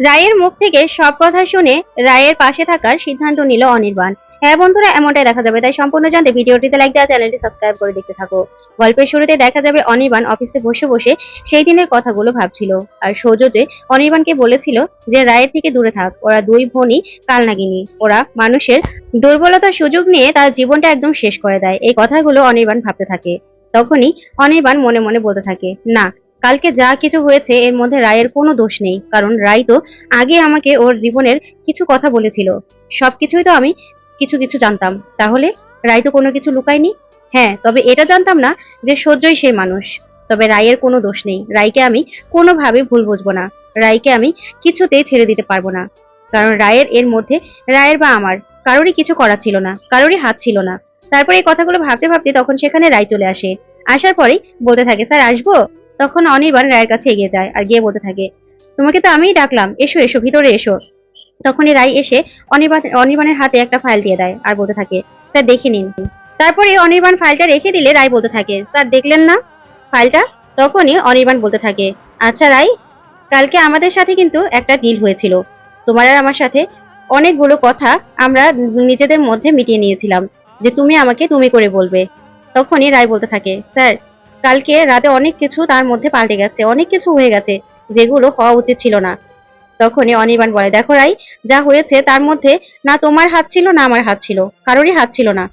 রায়ের মুখ থেকে সব কথা শুনে রায়ের পাশে থাকার সিদ্ধান্ত নিল অনির্বাণ। হ্যাঁ বন্ধুরা, এমনটাই দেখা যাবে। তাই সম্পূর্ণ জানতে ভিডিওটিতে লাইক দেওয়া চ্যানেলটি সাবস্ক্রাইব করে দেখতে থাকো। গল্পের শুরুতে দেখা যাবে অনির্বাণ অফিসে বসে বসে সেই দিনের কথাগুলো ভাবছিল। আর যে অনির্বাণকে বলেছিল যে, রায়ের থেকে দূরে থাক। ওরা দুই বোনই কালনাগিনী। ওরা মানুষের দুর্বলতার সুযোগ নিয়ে তার জীবনটা একদম শেষ করে দেয়। এই কথাগুলো অনির্বাণ ভাবতে থাকে। তখনই অনির্বাণ মনে মনে বলতে থাকে, না কালকে যা কিছু হয়েছে, এর মধ্যে রায়ের কোনো দোষ নেই। কারণ রায় তো আগে আমাকে ওর জীবনের কিছু কথা বলেছিল। সব কিছুই তো আমি কিছু কিছু জানতাম। তাহলে রায় তো কোনো কিছু লুকায়নি? হ্যাঁ তবে এটা জানতাম না যে সহ্যই সেই মানুষ। তবে রায়ের কোনো দোষ নেই। রায়কে আমি কোনোভাবে ভুল বুঝব না। রায়কে আমি কিছুতেই ছেড়ে দিতে পারব না। কারণ রায়ের এর মধ্যে রায়ের বা আমার কারোরই কিছু করা ছিল না, কারোরই হাত ছিল না। তারপরে এই কথাগুলো ভাবতে ভাবতে তখন সেখানে রায় চলে আসে। আসার পরেই বলতে থাকে, স্যার, আসব? তখন অনির্বাণ রায়ের কাছে এগিয়ে যায় আর গিয়ে বলতে থাকে, তোমাকে তো আমিই ডাকলাম, এসো এসো, ভিতরে এসো। তখনই রায় এসে অনির্বাণ, অনির্বাণের হাতে একটা ফাইল দিয়ে দেয় আর বলতে থাকে, স্যার, দেখে নিন। তারপরে অনির্বাণ ফাইলটা রেখে দিলে রায় বলতে থাকে, স্যার, দেখলেন না ফাইলটা তখনই অনির্বাণ বলতে থাকে আচ্ছা রায়, কালকে আমাদের সাথে কিন্তু একটা ডিল হয়েছিল। তোমার আর আমার সাথে অনেকগুলো কথা আমরা নিজেদের মধ্যে মিটিয়ে নিয়েছিলাম, যে তুমি আমাকে তুমি করে বলবে। তখনই রায় বলতে থাকে, স্যার কালকে রাতে অনেক কিছু তার মধ্যে পাল্টে গেছে, অনেক কিছু হয়ে গেছে যেগুলো হওয়া উচিত ছিল না। তখনই অনির্বাণ বলে, দেখো রাই, যা হয়েছে তার মধ্যে না তোমার হাত ছিল না আমার হাত ছিল, কারোরই হাত ছিল না।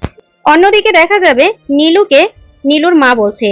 অন্যদিকে দেখা যাবে নীলুকে নীলুর মা বলছে,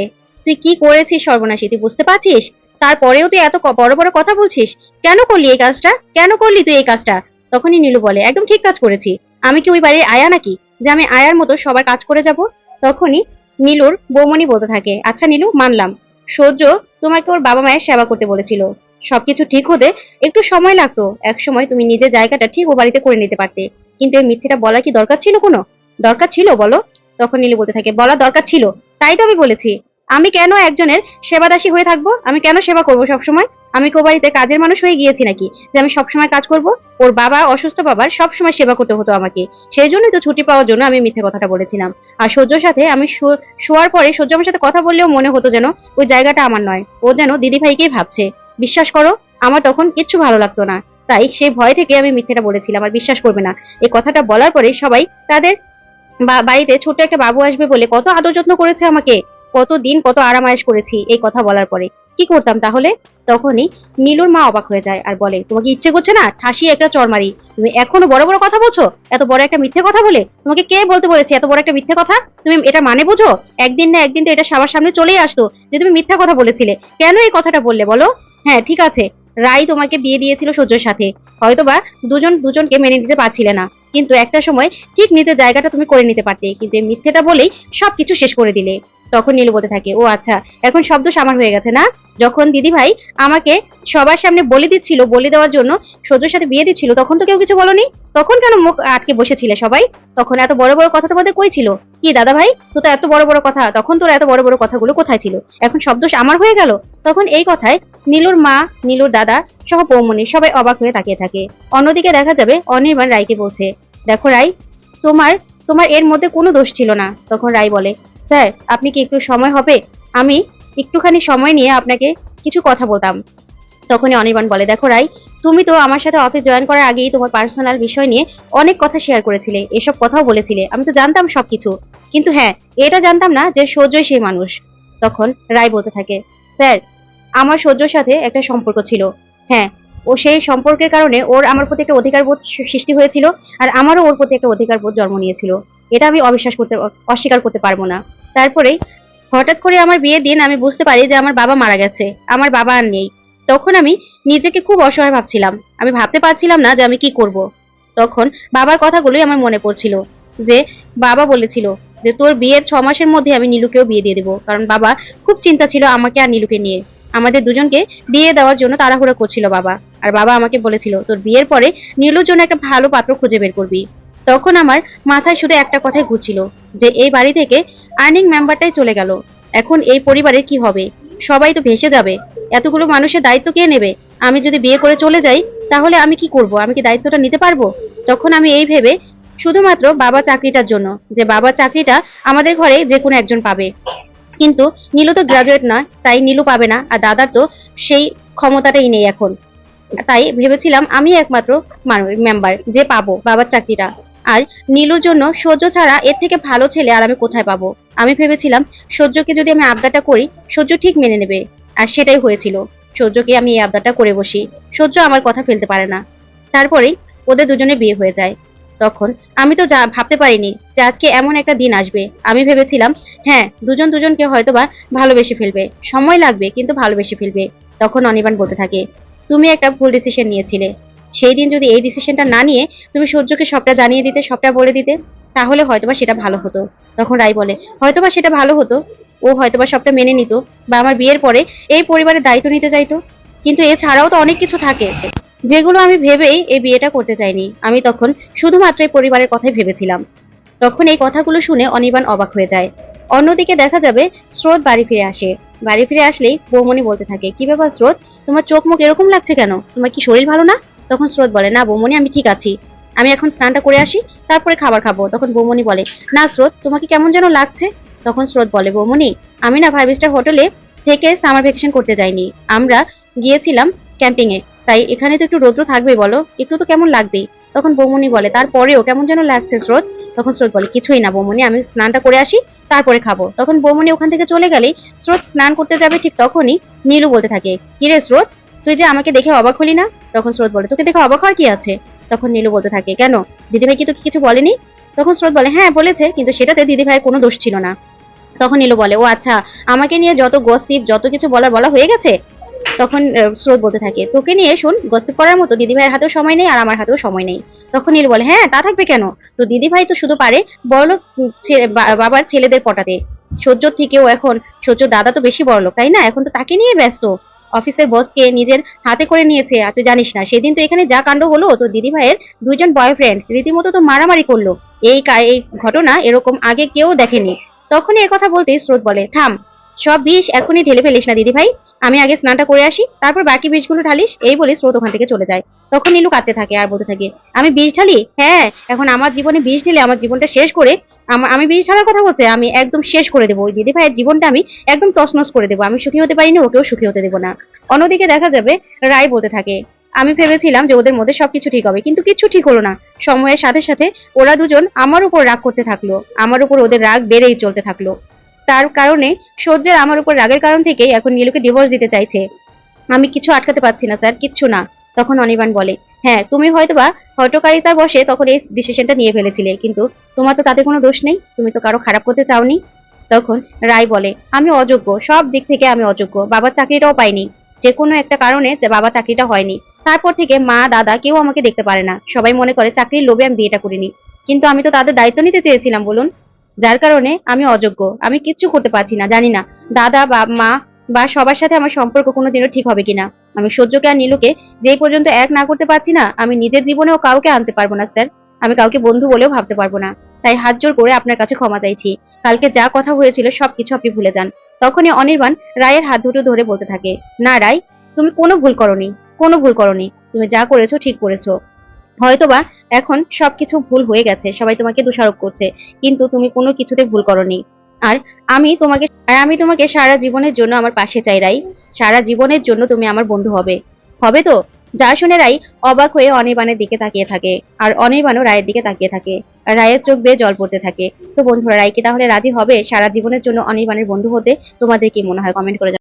তুই কি করেছিস সর্বনাশী, তুই বুঝতে পারছিস? তারপরেও তুই এত বড় বড় কথা বলছিস? কেন করলি এই কাজটা? কেন করলি তুই এই কাজটা? তখনই নীলু বলে, একদম ঠিক কাজ করেছি। আমি কি ওই বাড়ির আয়া নাকি? যে আমি আয়ার মতো সবার কাজ করে যাব? তখনই নীলুর বৌমনি বলতে থাকে আচ্ছা নীলু, মানলাম। সহ্য তোমাকে ওর বাবা মায়ের সেবা করতে বলেছিল। সবকিছু ঠিক হতে একটু সময় লাগতো। এক সময় তুমি নিজের জায়গাটা ঠিক ও বাড়িতে করে নিতে পারতে। কিন্তু এই মিথ্যেটা বলার কি দরকার ছিল কোনো? দরকার ছিল বলো? তখন নীলু বলতে থাকে বলা দরকার ছিল। তাই তো আমি বলেছি। আমি কেন একজনের সেবাদাসী হয়ে থাকব? আমি কেন সেবা করব সবসময়? আমি কোবাড়িতে কাজের মানুষ হয়ে গিয়েছি নাকি? যে আমি সবসময় কাজ করব? ওর বাবা অসুস্থ বাবার সবসময় সেবা করতে হতো আমাকে। সেই জন্যই তো ছুটি পাওয়ার জন্য আমি মিথ্যে কথাটা বলেছিলাম। আর সূর্যর সাথে আমি শোয়ার পরে সূর্য আমার সাথে কথা বললেও মনে হতো যেন ওই জায়গাটা আমার নয়। ও যেন দিদি ভাইকেই ভাবছে। বিশ্বাস করো, আমার তখন কিচ্ছু ভালো লাগতো না। তাই সেই ভয় থেকে আমি মিথ্যেটা বলেছিলাম আর বিশ্বাস করবে না। এই কথাটা বলার পরে সবাই তাদের বাড়িতে ছোট একটা বাবু আসবে বলে কত আদর যত্ন করেছে আমাকে। কত দিন কত আরামায়েশ করেছি এই কথা বলার পরে। কি করতাম তাহলে? তখনই নীলুর মা অবাক হয়ে যায় আর বলে, তোমাকে ইচ্ছে করছে না? ঠাসিয়ে একটা চর মারি। তুমি এখনও বড় বড় কথা বলছো? এত বড় একটা মিথ্যে কথা বলে? তোমাকে কে বলতে বলেছে এত বড় একটা মিথ্যে কথা? তুমি এটা মানে বুঝো? একদিন না একদিন তো এটা সবার সামনে চলেই আসতো যে তুমি মিথ্যা কথা বলেছিলে। কেন এই কথাটা বললে বলো? হ্যাঁ ঠিক আছে। রাই তোমাকে বিয়ে দিয়েছিল সূর্যের সাথে। হয়তোবা দুজন দুজনকে মেনে নিতে পারছিলে না। কিন্তু একটা সময় ঠিক নিজের জায়গাটা তুমি করে নিতে পারতে। কিন্তু মিথ্যেটা বলেই সবকিছু শেষ করে দিলে। তখন নীলু বলতে থাকে, ও আচ্ছা এখন সব দোষ আমার হয়ে গেছে না? যখন দিদি ভাই আমাকে সবার সামনে বলে দিচ্ছিল, বলে দেওয়ার জন্য সূর্যের সাথে বিয়ে দিচ্ছিল, তখন তো কেউ কিছু বলনি? তখন কেন মুখ আটকে বসেছিলে সবাই? তখন এত বড় বড় কথা তোমাদের কই ছিল? কি দাদা ভাই তো এত বড় বড় কথা, তখন তোর এত বড় বড় কথাগুলো কোথায় ছিল? এখন সব দোষ আমার হয়ে গেল? তখন এই কথায় নীলুর মা, নীলুর দাদা সহ বৌমনি সবাই অবাক হয়ে তাকিয়ে থাকে। অন্যদিকে দেখা যাবে অনির্বাণ রায়কে বলছে, দেখো রাই তোমার তোমার এর মধ্যে কোনো দোষ ছিল না? তখন রাই বলে স্যার, আপনি কি একটু সময় হবে? আমি একটুখানি সময় নিয়ে আপনাকে কিছু কথা বলতাম। তখনই অনির্বাণ বলে, দেখো রাই, তুমি তো আমার সাথে অফিস জয়েন করার আগেই তোমার পার্সোনাল বিষয় নিয়ে অনেক কথা শেয়ার করেছিলে, এসব কথাও বলেছিলে। আমি তো জানতাম সবকিছু। কিন্তু হ্যাঁ এটা জানতাম না যে সূর্যই সেই মানুষ। তখন রায় বলতে থাকে, স্যার, আমার সূর্যর সাথে একটা সম্পর্ক ছিল। হ্যাঁ ও সেই সম্পর্কের কারণে ওর আমার প্রতি একটা অধিকার বোধ সৃষ্টি হয়েছিল আর আমারও ওর প্রতি একটা অধিকার বোধ জন্ম নিয়েছিল। এটা আমি অবিশ্বাস করতে, অস্বীকার করতে পারব না। তারপরেই হঠাৎ করে আমার বিয়ের দিন আমি বুঝতে পারি যে আমার বাবা মারা গেছে, আমার বাবা আর নেই। তখন আমি নিজেকে খুব অসহায় ভাবছিলাম। আমি ভাবতে পারছিলাম না যে আমি কি করব। তখন বাবার কথাগুলোই আমার মনে পড়ছিল যে বাবা বলেছিল যে তোর বিয়ের ছ মাসের মধ্যে আমি নীলুকেও বিয়ে দিয়ে দেবো। কারণ বাবা খুব চিন্তা ছিল আমাকে আর নীলুকে নিয়ে। আমাদের দুজনকে বিয়ে দেওয়ার জন্য তাড়াহুড়া করছিল বাবা। আর বাবা আমাকে বলেছিল, তোর বিয়ের পরে নীলুর জন্য একটা ভালো পাত্র খুঁজে বের করবি। তখন আমার মাথায় শুধু একটা কথাই ঘুরছিল, যে এই বাড়ি থেকে আর্নিং মেম্বারটাই চলে গেল। এখন এই পরিবারের কি হবে? সবাই তো ভেসে যাবে। এতগুলো মানুষের দায়িত্ব কে নেবে? আমি যদি বিয়ে করে চলে যাই, তাহলে আমি কি করব? আমি কি দায়িত্বটা নিতে পারব? তখন আমি এই ভেবে শুধুমাত্র বাবা চাকরিটার জন্য, যে বাবা চাকরিটা আমাদের ঘরে যে কোনো একজন পাবে। কিন্তু নীলু তো গ্রাজুয়েট নয়, তাই নীলু পাবে না, আর দাদার তো সেই ক্ষমতাটাই নেই এখন। তাই ভেবেছিলাম আমি একমাত্র মেম্বার যে পাবো বাবার চাকরিটা। আর নীলুর জন্য সহ্য ছাড়া এর থেকে ভালো ছেলে আর আমি কোথায় পাবো? আমি ভেবেছিলাম সহ্যকে যদি আমি আবদারটা করি, সহ্য ঠিক মেনে নেবে। আর সেটাই হয়েছিল। সহ্যকে আমি এই আবদারটা করে বসি। সহ্য আমার কথা ফেলতে পারে না। তারপরেই ওদের দুজনের বিয়ে হয়ে যায়। তখন আমি তো যা ভাবতে পারিনি যে আজকে এমন একটা দিন আসবে। আমি ভেবেছিলাম হ্যাঁ দুজন দুজনকে হয়তোবা ভালোবেসে ফেলবে। সময় লাগবে, কিন্তু ভালোবেসে ফেলবে। তখন অনিবান বলতে থাকে, তুমি একটা ভুল ডিসিশন নিয়েছিলে। সেই দিন যদি এই ডিসিশনটা না নিয়ে তুমি সূর্যকে সবটা জানিয়ে দিতে, সবটা বলে দিতে, তাহলে হয়তোবা সেটা ভালো হতো। তখন রাই বলে, হয়তোবা সেটা ভালো হতো। ও হয়তোবা সবটা মেনে নিত বা আমার বিয়ের পরে এই পরিবারের দায়িত্ব নিতে চাইতো। কিন্তু এছাড়াও তো অনেক কিছু থাকে যেগুলো আমি ভেবেই এই বিয়েটা করতে চাইনি। আমি তখন শুধুমাত্র এই পরিবারের কথাই ভেবেছিলাম। তখন এই কথাগুলো শুনে অনির্বাণ অবাক হয়ে যায়। অন্যদিকে দেখা যাবে স্রোত বাড়ি ফিরে আসে। বাড়ি ফিরে আসলেই বৌমনি বলতে থাকে, কি ব্যাপার স্রোত? তোমার চোখ মুখ এরকম লাগছে কেন? তোমার কি শরীর ভালো না? তখন স্রোত বলে, না বৌমনি, আমি ঠিক আছি। আমি এখন স্নানটা করে আসি, তারপরে খাবার খাব। তখন বৌমনি বলে, না স্রোত, তোমাকে কেমন যেন লাগছে? তখন স্রোত বলে, বৌমনি, আমি না ফাইভ স্টার হোটেলে থেকে সামার ভ্যাকেশন করতে যাইনি। আমরা গিয়েছিলাম ক্যাম্পিং এ, তাই এখানে তো একটু রৌদ্র থাকবে বলো, একটু তো কেমন লাগবেই তখন বৌমনি বলে, তারপরেও কেমন যেন লাগছে স্রোত? তখন স্রোত বলে, কিছুই না বৌমনি, আমি স্নানটা করে আসি, তারপরে খাব। তখন বৌমনি ওখান থেকে চলে গেলেই, স্রোত, স্নান করতে যাবে ঠিক তখনই নীলু বলতে থাকে কিরে স্রোত তুই যে আমাকে দেখে অবাক হলি না? তখন স্রোত বলে, তোকে দেখে অবাক হওয়ার কি আছে? তখন নীলু বলতে থাকে, কেন? দিদিভাই কি তোকে কিছু বলেনি? তখন স্রোত বলে হ্যাঁ বলেছে, কিন্তু সেটাতে দিদিভাইয়ের কোনো দোষ ছিল না। তখন নীলু বলে, ও আচ্ছা আমাকে নিয়ে যত গসিপ যত কিছু বলার বলা হয়ে গেছে? তখন স্রোত বলতে থাকে, তোকে নিয়ে শোন গসিপ করার মতো দিদিভাইয়ের হাতেও সময় নেই আর আমার হাতেও সময় নেই। তখন নীল বলে হ্যাঁ তা থাকবে কেন? তো দিদিভাই তো শুধু পারে বড়লোক বাবার ছেলেদের পটাতে। সহ্যর থেকেও এখন সহ্য দাদা তো বেশি বড়লোক, তাই না? এখন তো তাকে নিয়ে ব্যস্ত। অফিসের বসকে নিজের হাতে করে নিয়েছে। আর তুই জানিস না, সেদিন তো এখানে যা কাণ্ড হলো তো দিদি ভাইয়ের দুইজন বয়ফ্রেন্ড রীতিমতো তো মারামারি করল। এই এই ঘটনা এরকম আগে কেউ দেখেনি। তখনই কথা বলতেই স্রোত বলে, থাম সব বিষ এখনই ঢেলে ফেলিস না, দিদি ভাই। আমি আগে স্নানটা করে আসি, তারপর বাকি বিষগুলো ঢালিস, এই বলে স্রোত ওখান থেকে চলে যায়। তখন নীলু কাঁদতে থাকে আর বলতে থাকে, আমি বিষ ঢালি? হ্যাঁ এখন আমার জীবনে বিষ ঢেলে আমার জীবনটা শেষ করে আমি বিষ ঢালার কথা বলছে, আমি একদম শেষ করে দেবো। ওই দিদি ভাইয়ের জীবনটা আমি একদম তছনছ করে দেবো। আমি সুখী হতে পারি না ওকেও সুখী হতে দেবো না। অন্যদিকে দেখা যাবে, রায় বলতে থাকে, আমি ভেবেছিলাম যে ওদের মধ্যে সবকিছু ঠিক হবে, কিন্তু কিছু ঠিক হলো না। সময়ের সাথে সাথে ওরা দুজন আমার উপর রাগ করতে থাকল। আমার উপর ওদের রাগ বেড়েই চলতে থাকল। তার কারণে সূর্যের আমার উপর রাগের কারণ থেকেই এখন নীলুকে ডিভোর্স দিতে চাইছে। আমি কিছু আটকাতে পারছি না, স্যার, কিচ্ছু না। তখন অনির্বাণ বলে হ্যাঁ তুমি হয়তোবা হটকারিতার বসে তখন এই ডিসিশনটা নিয়ে ফেলেছিলে, কিন্তু তোমার তো তাতে কোনো দোষ নেই, তুমি তো কারও খারাপ করতে চাওনি। তখন রায় বলে, আমি অযোগ্য, সব দিক থেকে আমি অযোগ্য, বাবা চাকরিটাও পাইনি যে কোনো একটা কারণে যে বাবা চাকরিটা হয়নি। তারপর থেকে মা, দাদা কেউ আমাকে দেখতে পারে না, সবাই মনে করে চাকরির লোভে আমি বিয়েটা করিনি, কিন্তু আমি তো তাদের দায়িত্ব নিতে চেয়েছিলাম, বলুন। যার কারণে আমি অযোগ্য। আমি কিচ্ছু করতে পারছি না, জানি না, দাদা বা মা বা সবার সাথে আমার সম্পর্ক কোনোদিনও ঠিক হবে কিনা। আমি সহ্যকে আর নীলুকে যেই পর্যন্ত এক না করতে পারছি না, আমি নিজের জীবনেও কাউকে আনতে পারব না, স্যার। আমি কাউকে বন্ধু বলেও ভাবতে পারব না। তাই হাত জোর করে আপনার কাছে ক্ষমা চাইছি। কালকে যা কথা হয়েছিল সবকিছু আপনি ভুলে যান। তখনই অনির্বাণ রায়ের হাত দুটো ধরে বলতে থাকে, না, রায়, তুমি কোনো ভুল করনি, কোনো ভুল করনি। তুমি যা করেছ ঠিক করেছ। হয়তোবা এখন সবকিছু ভুল হয়ে গেছে, সবাই তোমাকে দোষারোপ করছে, কিন্তু তুমি কোনো কিছুতে ভুল করনি। আর আমি তোমাকে, আর আমি তোমাকে সারা জীবনের জন্য আমার পাশে চাই, রাই। সারা জীবনের জন্য তুমি আমার বন্ধু হবে। হবে তো? যা শুনে রাই অবাক হয়ে অনির্বাণের দিকে তাকিয়ে থাকে, আর অনির্বাণও রায়ের দিকে তাকিয়ে থাকে, আর রায়ের চোখ বেয়ে জল পড়তে থাকে। তো বন্ধুরা রায় কি তাহলে রাজি হবে? সারা জীবনের জন্য অনির্বাণের বন্ধু হতে তোমাদের কি মনে হয়? কমেন্ট করে।